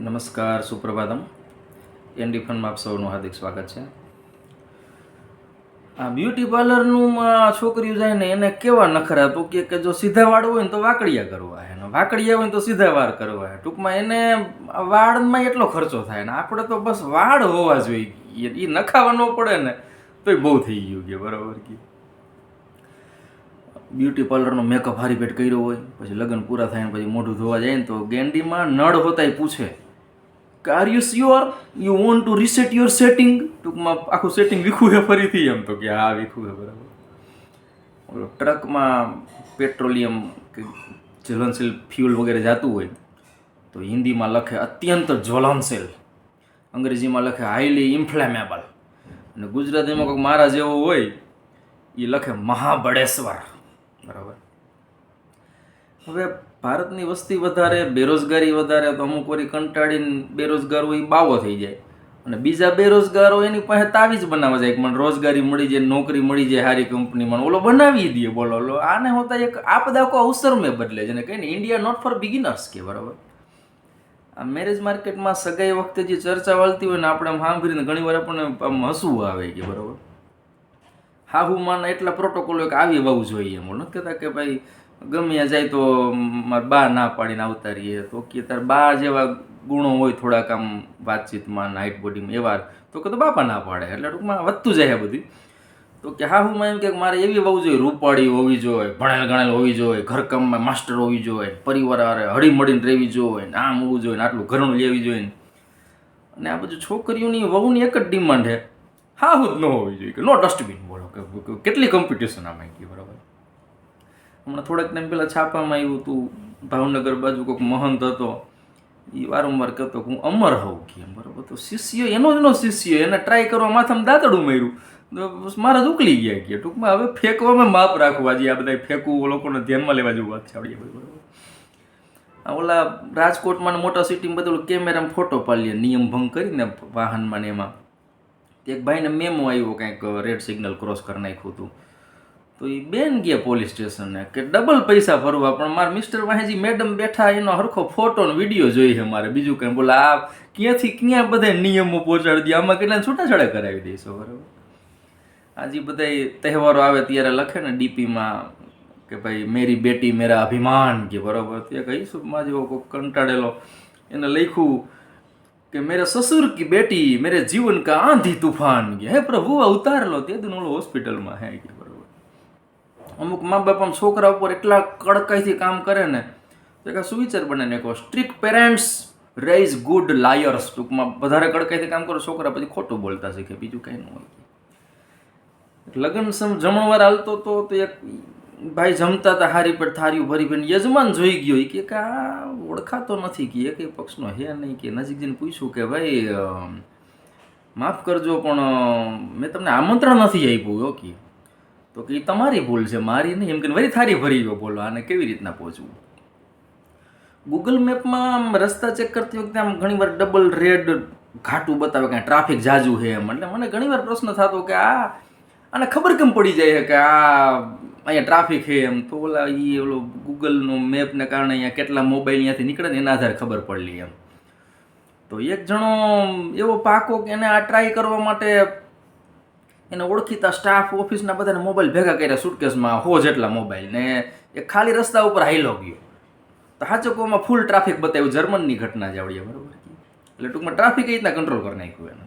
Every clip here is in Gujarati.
નમસ્કાર, સુપ્રભાતમ. એનડી ફનમાં આપ સૌનું હાર્દિક સ્વાગત છે. આ બ્યુટી પાર્લરનું છોકરીઓ જાય ને એને કેવા નખરા? તો કે જો સીધા વાળ હોય ને તો વાકડિયા કરવા હે વાકડિયા હોય ને તો સીધા વાળ કરવા હે. ટૂંકમાં એને વાળમાં એટલો ખર્ચો થાય ને. આપણે તો બસ વાળ હોવા જોઈએ. એ નખાવા ન પડે ને. તોય બહુ થઈ ગયું કે બરાબર કે. બ્યુટી પાર્લરનો મેકઅપ હારી પેટ કર્યો હોય, પછી લગ્ન પૂરા થાય ને પછી મોઢું ધોવા જાય ને તો ગેંડીમાં નળ હોતાય પૂછે. Are you sure you want to reset your setting ટૂંકમાં આખું સેટિંગ વિખું છે ફરીથી એમ તો કે હા, વીખું છે, બરાબર. ટ્રકમાં પેટ્રોલિયમ કે જ્વલનશીલ ફ્યુલ વગેરે જાતું હોય, તો હિન્દીમાં લખે અત્યંત જ્વલનશીલ. અંગ્રેજીમાં લખે હાઈલી ઇન્ફ્લેમેબલ અને ગુજરાતીમાં કોઈક મારા જેવો હોય એ લખે મહાબળેશ્વર. બરાબર. હવે ભારતની વસ્તી વધારે, બેરોજગારી વધારે, તો અમુક વરી કંટાળીને બેરોજગાર હોય એ બાવો થઈ જાય. અને બીજા બેરોજગારો એની પાસે તાવી જ બનાવવા જાય કે મને રોજગારી મળી જાય, નોકરી મળી જાય સારી કંપનીમાં ઓલો બનાવી દે બોલો, ઓલો. આને હોતા એક આપદા કો અવસર મેં બદલે છે ને કહીને ઇન્ડિયા નોટ ફોર બિગિનર્સ કે બરાબર. આ મેરેજ માર્કેટમાં સગાઈ વખતે જે ચર્ચા વાળતી હોય ને આપણે આમ સાંભળીને ઘણી વાર આપણને આમ હસવું આવે કે બરાબર. હાહુમાના એટલા પ્રોટોકોલ કે આવી વહુ જોઈએ એમ. નથી કહેતા કે ભાઈ ગમે જાય તો મારા બા ના પાડીને આવતા રહીએ. તો કે તાર બા જેવા ગુણો હોય થોડાક આમ વાતચીતમાં નાઇટ બોડીમાં એવા. તો કે તો બાપા ના પાડે. એટલે ટૂંકમાં વધતું જાય બધું. તો કે હા, હું એમ કે મારે એવી વહુ જોઈએ, રૂપાળી હોવી જોઈએ, ભણેલ ગણેલ હોવી જોઈએ ઘરકામમાં માસ્ટર હોવી જોઈએ, પરિવાર હારે હળી મળીને રહેવી જોઈએ ને આમ હોવું જોઈએ, ને આટલું ઘરનું લેવી જોઈએ અને આ બધું છોકરીઓની વહુની એક જ ડિમાન્ડ છે. હા, હું જ ન હોવી જોઈએ. કે નો ડસ્ટબિન બોલો. કે કેટલી કોમ્પિટિશન આમાં કે બરાબર. હમણાં થોડાક ટાઈમ પહેલાં છાપામાં આવ્યું હતું, ભાવનગર બાજુ કોઈક મહંત હતો. એ વારંવાર કહેતો કે હું અમર હોઉં કે બરાબર તો શિષ્ય, એનો જ એનો શિષ્ય, એને ટ્રાય કરવા માથામાં દાંતડું માર્યું. તો મારા જ ઉકલી ગયા કે ટૂંકમાં હવે ફેંકવામાં માપ રાખવું આજે આ બધા ફેંકવું લોકોને ધ્યાનમાં લેવા જેવું વાત છે, આવડી બરાબર. ઓલા રાજકોટમાં મોટા સિટીમાં બધું કેમેરામાં ફોટો પાડીએ નિયમ ભંગ કરીને વાહનમાં ને એમાં. એક ભાઈને મેમો આવ્યો, કંઈક રેડ સિગ્નલ ક્રોસ કરી નાખ્યું હતું. તો એ બેન ગયા પોલીસ સ્ટેશને કે ડબલ પૈસા ભરવા, પણ મારા મિસ્ટર વાહેજી મેડમ બેઠા, એનો હરખો ફોટો ને વીડિયો જોઈએ મારે. બીજું કંઈ બોલા, આ ક્યાંથી ક્યાં બધા નિયમો પહોંચાડી દે? આમાં કેટલા છૂટાછેડા કરાવી દઈશું બરાબર. આજે બધા તહેવારો આવે ત્યારે લખે ને ડીપીમાં કે ભાઈ, મેરી બેટી મેરા અભિમાન કે, બરાબર. તે કહીશું માં જેવો કોઈ કંટાળેલો એને લખ્યું કે, મેરે સસુર કી બેટી મેરે જીવન કા આંધી તુફાન કે. હે પ્રભુ અવતાર લો તે દિન ઓલો હોસ્પિટલમાં હે કે બરાબર. અમુક મા બાપ છોકરા ઉપર એટલા કડકાઈથી કામ કરે ને, તો એક સુવિચાર બને ને કહો strict parents raise good liars ટૂંકમાં વધારે કડકાઈથી કામ કરો, છોકરા પછી ખોટું બોલતા શીખે, બીજું કંઈ ન હોય. લગ્ન સમ જમણવાર હાલતો તો તો એક ભાઈ જમતા હતા, હારી પર થાર્યું ભરી ભરીને યજમાન જોઈ ગયો. ઈ કે કે આ ઓળખાતો નથી કે એ પક્ષનો હે નહીં કે નજીક જઈને પૂછ્યું કે ભાઈ માફ કરજો પણ મેં તમને આમંત્રણ નથી આપ્યું ઓકે તો કે એ તમારી ભૂલ છે, મારી નહીં. એમ કે વળી થારી ભરી ગયો બોલો, આને કેવી રીતના પહોંચવું? ગૂગલ મેપમાં આમ રસ્તા ચેક કરતી વખતે આમ ઘણીવાર ડબલ રેડ ઘાટું બતાવે કે ટ્રાફિક જાજુ છે એમ. એટલે મને ઘણીવાર પ્રશ્ન થતો કે આ, આને ખબર કેમ પડી જાય છે કે આ અહીંયા ટ્રાફિક છે એમ? તો ઓલા એ ઓલો ગૂગલનો મેપને કારણે અહીંયા કેટલા મોબાઈલ અહીંયાથી નીકળે ને એના આધારે ખબર પડલી એમ. તો એક જણો એવો પાકો કે એને આ ટ્રાય કરવા માટે એને ઓળખીતા સ્ટાફ ઓફિસના બધાને મોબાઈલ ભેગા કર્યા સુટકેસમાં હો જેટલા મોબાઈલ ને. એ ખાલી રસ્તા ઉપર હાઈલો ગયો. તો હાચકોમાં ફૂલ ટ્રાફિક બતાવ્યું, જર્મનની ઘટના જ આવડી બરાબર એટલે ટૂંકમાં ટ્રાફિક એ રીતના કંટ્રોલ કરી નાખ્યું એને.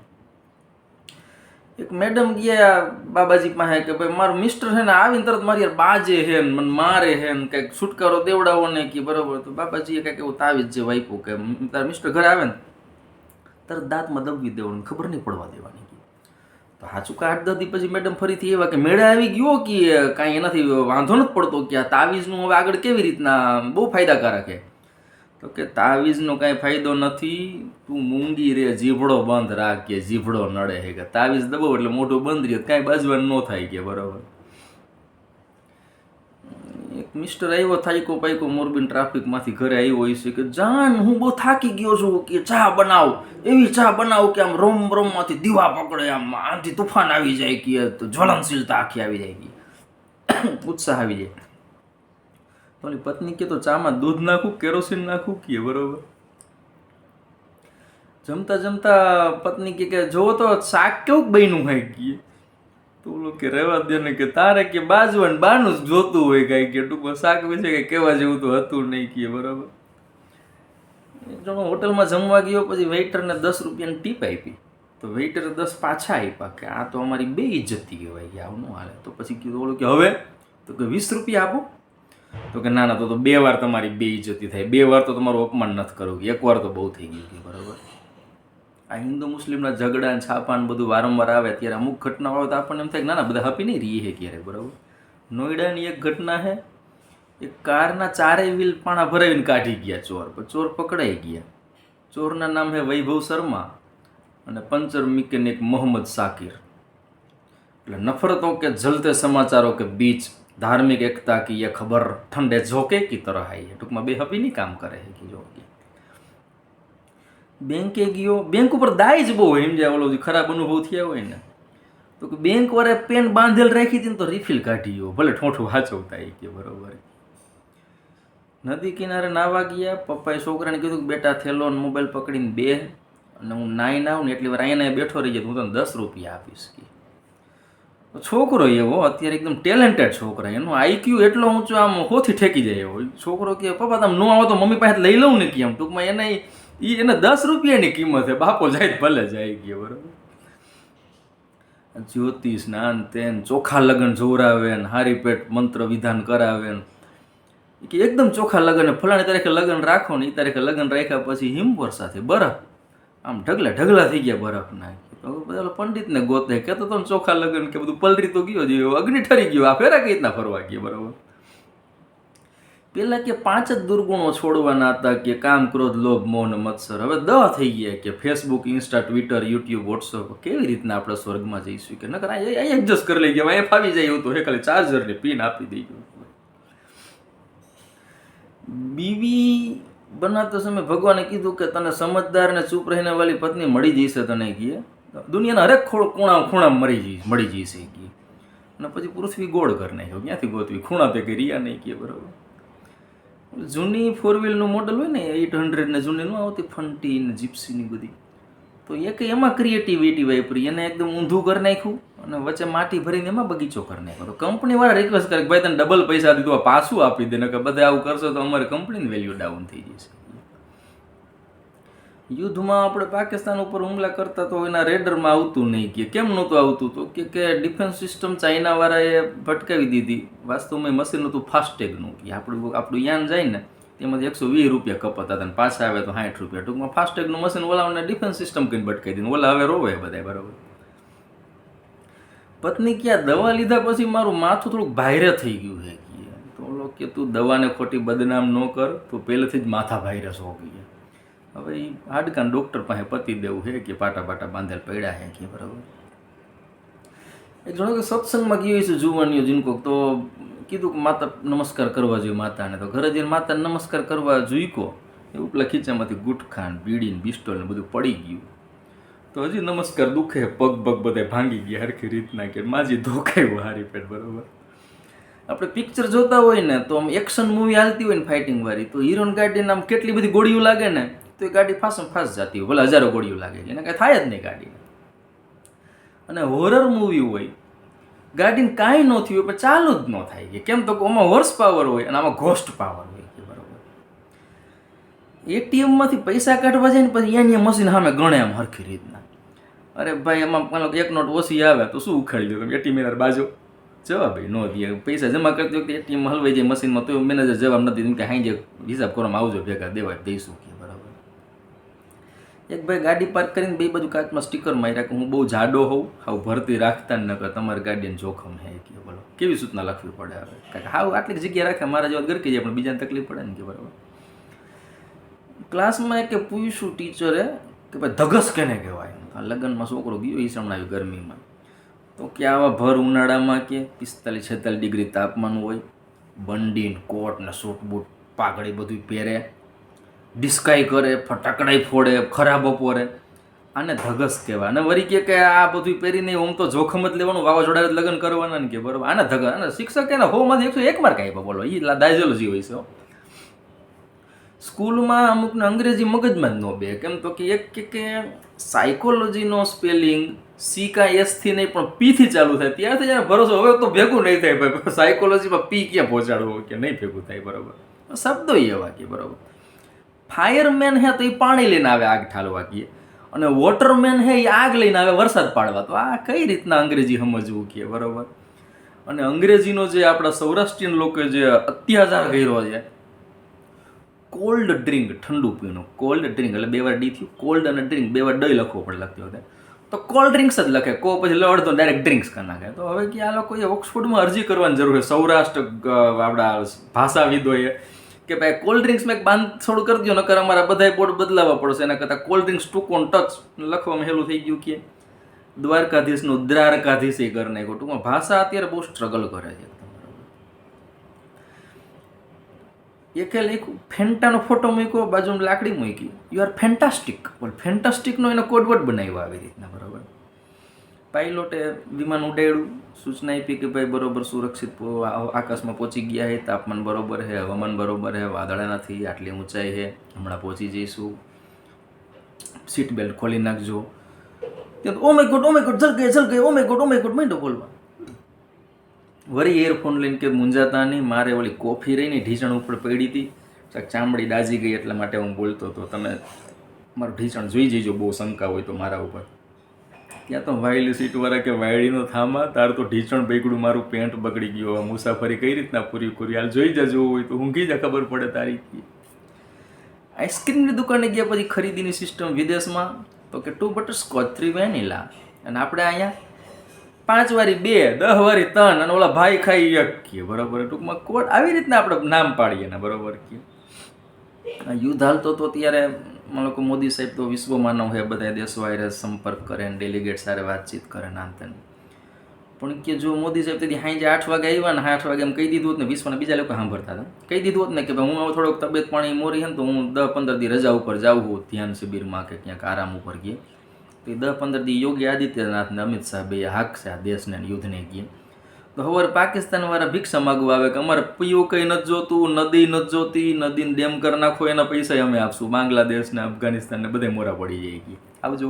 એક મેડમ ગયા બાબાજી પાસે કે ભાઈ, મારું મિસ્ટર છે ને, આવીને તરત મારી બાજે હે મને મારે હે ને, કંઈક છુટકારો દેવડાવો ને કે બરાબર. તો બાબાજીએ કંઈક એવું તાવીજ જે વાપ્યું કે તારા મિસ્ટર ઘરે આવે ને તરત દાંતમાં દબવી દેવાનું, ખબર નહીં પડવા દેવાની. તો હાચું કે આઠ પછી મેડમ ફરીથી એવા કે મેળા આવી ગયો કે કાંઈ એનાથી વાંધો નથી પડતો કે આ તાવીજનું હવે આગળ કેવી રીતના, બહુ ફાયદાકારક છે. તો કે તાવીજનો કાંઈ ફાયદો નથી, તું મૂંગી રે, જીભડો બંધ રાખ કે જીભડો નડે હે કે તાવીજ દબાવ એટલે મોઢું બંધ રહે, કાંઈ બાજવાનું ન થાય કે બરાબર. મિસ્ટર આવ્યો થાયકો પાયકો, મોરબીન ટ્રાફિકમાંથી ઘરે આવ્યો હોય છે કે જાન, હું બહુ થાકી ગયો છું કે ચા બનાવ. એવી ચા બનાવ કે આમ રોમ રોમમાંથી દીવા પકડે આમ આથી તુફાન આવી જાય કે તો જ્વલનશીલતા આખી આવી જાય કે. ઉત્સાહ આવી જાય. તો પત્ની કે તો ચામાં દૂધ નાખું, કેરોસીન નાખું? કે બરોબર. જમતા જમતા પત્ની કે જોવો તો શાક કેવું બન્યું હોય? કીએ ઓલો કે રહેવા દે ને કે તારે કે બાજુ અને બાનું જ જોતું હોય કાંઈ કે ટૂંકમાં શાક વિશે કે કેવા જેવું તો હતું નહીં કે, બરાબર? જણો હોટલમાં જમવા ગયો પછી વેઇટરને દસ રૂપિયાની ટીપ આપી. તો વેઇટરે દસ પાછા આપ્યા કે આ તો અમારી બે ઇજ્જતી કહેવાય કે આવું ન હાલે. તો પછી કીધું ઓલું કે હવે? તો કે વીસ રૂપિયા આપો. તો કે ના ના, તો બે વાર તમારી બે ઇજ્જતી થાય. બે વાર તો તમારું અપમાન નથી કરવું એક વાર તો બહુ થઈ ગયું કે, બરાબર? આ હિન્દુ મુસ્લિમના ઝઘડા ને છાપા ને બધું વારંવાર આવે ત્યારે અમુક ઘટના હોય તો આપણને એમ થાય કે ના ના, બધા હપી નહીં રહીએ ક્યારે, બરાબર? નોઈડાની એક ઘટના છે એ કારના ચારેય વ્હીલ પાણા ભરાવીને કાઢી ગયા ચોર, પણ ચોર પકડાઈ ગયા. ચોરના નામ છે વૈભવ શર્મા અને પંચર મિકેનિક મોહમ્મદ સાકિર. એટલે નફરતો કે જલતે સમાચારો કે બીચ, ધાર્મિક એકતા કે યે ખબર ઠંડે ઝોકે કી તરહ આઈ ટૂંકમાં બે હપી નહીં કામ કરે છે કે જો બેંકે ગયો. બેંક ઉપર દાય જ બહુ હોય સમજ્યા ઓલો ખરાબ અનુભવ થયા હોય ને. તો કે બેંક વાળા પેન બાંધેલ રાખી હતી ને તો રિફિલ કાઢી ગયો. ભલે ઠોઠું વાંચવતા એ કે બરોબર. નદી કિનારે નાવા ગયા. પપ્પાએ છોકરાને કીધું કે બેટા, થેલો ને મોબાઈલ પકડીને બે અને હું નાઈ નાઉં ને એટલી વાર અહીંયા બેઠો રહી જાય હું તને દસ રૂપિયા આપીશ કે. છોકરો એવો, અત્યારે એકદમ ટેલેન્ટેડ છોકરો. એનો આઈક્યુ એટલો ઊંચો આમ હોથી ઠેકી જાય એવો. છોકરો કે, પપ્પા, તમે ન આવો તો મમ્મી પાસે લઈ લઉં ને આમ ટૂંકમાં એને ઈ એને દસ રૂપિયાની કિંમત બાપો જાય ભલે જાય ગયો, બરોબર? જ્યોતિષ નાન તેન ચોખા લગ્ન જોરાવે ને હારી પેટ મંત્ર વિધાન કરાવે ને. કે એકદમ ચોખા લગ્ન, ફલાણી તારીખે લગ્ન રાખો ને એ તારીખે લગ્ન રાખ્યા પછી હિમવર સાથે બરફ. આમ ઢગલા ઢગલા થઈ ગયા બરફના તો બધા પંડિતને ગોતે, કહેતો તો ચોખા લગ્ન કે બધું પલરી તો ગયો જ અગ્નિ ઠરી ગયો, આ ફેરા કઈ રીતના ફરવા ગયા, બરાબર? પેલા કે પાંચ જ દુર્ગુણો છોડવાના હતા કે કામ, ક્રોધ, લોભ મોન મત્સર. હવે દહ થઈ ગયા કે Facebook Insta Twitter YouTube WhatsApp કેવી રીતના આપણે સ્વર્ગમાં જઈશું કે? નકર અહીં એડજસ્ટ કરી લઈ ગયા. અહીંયા ફાવી જાય એવું તો હે ખાલી ચાર્જરની પિન આપી દઈ ગયું. બીવી બનાવતો સમય ભગવાને કીધું કે તને સમજદાર ને ચૂપ રહીને વાળી પત્ની મળી જઈશે તને કીએ. દુનિયાના હરેક ખૂણા ખૂણા મળી જઈ મળી જઈશે કીએ. અને પછી પૃથ્વી ગોળ કરી નાખ્યો. ક્યાંથી ગોતવી? ખૂણા તે કરી રહ્યા નહીં કીએ બરાબર. જૂની ફોર વ્હીલનું મોડલ હોય ને એટ હંડ્રેડ ને જૂની ન આવતી ફંટી ને જીપ્સીની બધી. તો એક એમાં ક્રિએટિવિટી વાપરી, એને એકદમ ઊંધું કરી નાખ્યું અને વચ્ચે માટી ભરીને એમાં બગીચો કરી નાખ્યો. તો કંપનીવાળા રિક્વેસ્ટ કરે કે ભાઈ તને ડબલ પૈસા દીધું પાછું આપી દે ને કે બધા આવું કરશો તો અમારી કંપનીની વેલ્યુ ડાઉન થઈ જશે. યુદ્ધમાં આપણે પાકિસ્તાન ઉપર હુમલા કરતા તો એના રેડરમાં આવતું નહીં કે કેમ નહોતું આવતું તો કે કે ડિફેન્સ સિસ્ટમ ચાઇનાવાળાએ ભટકાવી દીધી. વાસ્તવમાં મશીન હતું ફાસ્ટેગનું. કે આપણું આપણું યાન જાય ને તેમાંથી એકસો વીસ રૂપિયા કપાતા હતા પાછા આવે તો સાઠ રૂપિયા. ટૂંકમાં ફાસ્ટેગનું મશીન ઓલાઓને ડિફેન્સ સિસ્ટમ કરીને ભટકાઈ દીધું. ઓલા હવે રોવે બધા બરાબર. પત્ની ક્યાં દવા લીધા પછી મારું માથું થોડુંક ભાઈરે થઈ ગયું છે કે. તો કે તું દવાને ખોટી બદનામ ન કર, તો પહેલેથી જ માથા ભાઈરસ હો ગઈ હવે એ હાડકાન ડૉક્ટર પાસે પતી દેવું છે કે પાટા પાટા બાંધેલ પડ્યા છે કે બરાબર? એ જણો કે સત્સંગમાં ગયો છે જુવાનીઓ જીનકો તો કીધું કે માતા નમસ્કાર કરવા જોઈએ માતાને. તો ઘરે જઈને માતાને નમસ્કાર કરવા જોઈકો એ ઉપલા ખીચામાંથી ગુટખાન, બીડીને બિસ્ટોલ ને બધું પડી ગયું. તો હજી નમસ્કાર દુખે, પગ પગ બધા ભાંગી ગયા હરખી રીતના કે માજી ધોકાયું હારી પેટ, બરાબર? આપણે પિક્ચર જોતા હોય ને તો આમ એક્શન મૂવી હાલતી હોય ને ફાઇટિંગ વાળી, તો હીરોન ગાડીને આમ કેટલી બધી ગોળીઓ લાગે ને તો એ ગાડી ફાસમ ફાસ જતી હોય. ભલે હજારો ગોળીઓ લાગે એને કાંઈ થાય જ નહીં ગાડી અને હોરર મૂવી હોય, ગાડીને કાંઈ ન થયું પણ ચાલુ જ ન થાય કે કેમ તો આમાં હોર્સ પાવર હોય અને આમાં ઘોસ્ટ પાવર હોય કે બરાબર. એટીએમમાંથી પૈસા કાઢવા જાય ને પછી અહીંયા મશીન સામે ગણે આમ હરખી રીતના. અરે ભાઈ એમાં માનો એક નોટ ઓછી આવે તો શું ઉખાડી દો એટીએમ એના બાજુ. જવાબ ભાઈ નો દે. પૈસા જમા કરતી વખતે એટીએમ હલવાઈ જાય મશીનમાં તો મેનેજર જવાબ નથી. કે હાઈ હિસાબ કરવામાં આવજો, ભેગા દેવા દઈશું. એક ભાઈ ગાડી પાર્ક કરીને બે બાજુ કાચમાં સ્ટીકર માર્યા કે હું બહુ જાડો હોઉં, હાવ ભરતી રાખતા ન કર તમારી ગાડીને જોખમ હે કે બોલો. કેવી સૂચના લખવી પડે હવે? કારણ કે હાવ આટલી જગ્યા રાખે, મારા જેવા ગરકી જાય, પણ બીજાને તકલીફ પડે ને કે બરાબર. ક્લાસમાં એક પૂછ્યું ટીચરે કે ભાઈ ધગસ કેને કહેવાય? આ લગ્નમાં છોકરો ગયો એ સંભળાવ્યું ગરમીમાં. તો કે આવા ભર ઉનાળામાં કે પિસ્તાલીસ છેતાલીસ ડિગ્રી તાપમાન હોય, બંડીન કોટ ને સૂટ બૂટ પાઘડી બધું પહેરે. ડિસ્કાઈ કરે ફટાકડાઈ ફોડે, ખરાબ બપોરે આને ધગસ કહેવાય. અને વળી કે આ બધું પહેરીને ઓમ તો જોખમ જ લેવાનું વાવાઝોડા લગ્ન કરવાના ને કે બરોબર. આને ધગસ અને શિક્ષક એને હોમાંથી એકસો એક માર્ક આપ્યા બોલો. એ દાયજોલોજી હોય છે સ્કૂલમાં અમુકને અંગ્રેજી મગજમાં જ ન બે. કેમ તો કે એક કે સાયકોલોજીનો સ્પેલિંગ સી કા એસથી નહીં, પણ પીથી ચાલુ થાય. ત્યારથી એને ભરોસો. હવે તો ભેગું નહીં થાય. ભાઈ સાયકોલોજીમાં પી ક્યાં પહોંચાડવું કે નહીં ભેગું થાય? બરોબર. શબ્દો એવા કે બરોબર. ફાયરમેન હે તો એ પાણી લઈને આવે આગ ઠાલવા કીએ. અને વોટરમેન હે એ આગ લઈને આવે વરસાદ પાડવા. તો આ કઈ રીતના અંગ્રેજી સમજવું કે બરાબર? અને અંગ્રેજીનો જે આપણા સૌરાષ્ટ્રીયન લોકોએ જે અત્યાચાર કર્યો છે, કોલ્ડ ડ્રિંક, ઠંડુ પીણું, કોલ્ડ ડ્રિંક, એટલે બે વાર ડી થયું, કોલ્ડ અને ડ્રિંક, બે વાર ડઈ લખવો પડે લખતી વખતે. તો કોલ્ડ ડ્રિંક્સ જ લખે, કો પછી લવડ તો ડાયરેક્ટ ડ્રિંક્સ કરી નાખે. તો હવે કે આ લોકોએ ઓક્સફોર્ડમાં અરજી કરવાની જરૂર છે, સૌરાષ્ટ્ર આપણા ભાષાવિદોએ. કે ભાઈ કોલ્ડ ડ્રિંક્સ મેં બાંધ છોડ કરી દો નકર અમારા બધા બોર્ડ બદલાવવા પડશે, એના કરતાં કોલ્ડ ડ્રિંક્સ ટુ ઓન ટચ લખવામાં હેલું થઈ ગયું કે દ્વારકાધીશનું દ્વારકાધીશ એ ઘર નાખ્યું. ટૂંકમાં ભાષા અત્યારે બહુ સ્ટ્રગલ કરે છે. એકે લખ્યું, ફેન્ટાનો ફોટો મૂક્યો, બાજુમાં લાકડી મૂકી. યુ આર ફેન્ટાસ્ટિક પણ ફેન્ટાસ્ટિકનો એનો કોડવર્ડ બનાવ્યો આવી રીતના, બરાબર? પાયલોટે વિમાન ઉડાડ્યું. સૂચના આપી કે ભાઈ બરોબર સુરક્ષિત આકાશમાં પહોંચી ગયા છે. તાપમાન બરોબર છે, હવામાન બરોબર છે, વાદળા નથી, આટલી ઊંચાઈ છે. હમણાં પહોંચી જઈશું. સીટ બેલ્ટ ખોલી નાખજો. ત્યાં oh my God oh my God જલ ગઈ જલ ગઈ oh my God oh my બોલવા. વળી એરફોન લઈને કે મુંજાતા નહીં મારે ઓલી કોફી રહીને ઢીચણ ઉપર પડી હતી. ચામડી દાજી ગઈ એટલા માટે હું બોલતો હતો. તમે મારું ઢીચણ જોઈ જઈજો બહુ શંકા હોય તો મારા ઉપર. ત્યાં તો વાયલી સીટવાળા કે વાયડીનો થામા, તાર તો ઢીચણ બગડ્યું મારું પેન્ટ બગડી ગયો. હવે મુસાફરી કઈ રીતના પૂરી કરી? હાલ જોઈ જજો હોય તો ઊંઘી જ, ખબર પડે તારી. આઈસ્ક્રીમની દુકાને ગયા પછી ખરીદીની સિસ્ટમ વિદેશમાં? તો કે two butterscotch three vanilla. અને આપણે અહીંયા પાંચ વારી બે, દહ વારી ત્રણ, અને ઓલા ભાઈ ખાઈ એક કે, બરાબર. ટૂંકમાં કોટ આવી રીતના આપણે નામ પાડીએ ને, બરાબર કે. યુદ્ધ હાલતો તો ત્યારે મને લોકો મોદી સાહેબ તો વિશ્વમાનવ હે બધા દેશો હારે સંપર્ક કરે ને ડેલિગેટ સાથે વાતચીત કરે ને આમ તેમ. પણ કે જો મોદી સાહેબ તેથી સાંજે આઠ વાગે આવ્યા ને આઠ વાગે એમ કહી દીધું હોત ને, વિશ્વના બીજા લોકો સાંભળતા હતા. કહી દીધું હોત ને કે ભાઈ હું થોડોક તબિયત પાણી મોરી હે ને તો હું દસ પંદર દી રજા ઉપર જાઉં હું ધ્યાન શિબિરમાં કે ક્યાંક આરામ ઉપર ગયે. તો એ દસ પંદર દી યોગી આદિત્યનાથ ને અમિત શાહ બે હાક છે આ દેશને યુદ્ધને ગયે. તો હવે પાકિસ્તાન વાળા ભિક્ષા માગવા આવે કે અમારે પીવું કંઈ નથી જોતું, નદી નથી જોતી, નદીને ડેમ કરી નાખો, એના પૈસા અમે આપશું. બાંગ્લાદેશ ને અફઘાનિસ્તાન ને બધે મોરા પડી જાય ગઈ આવજો.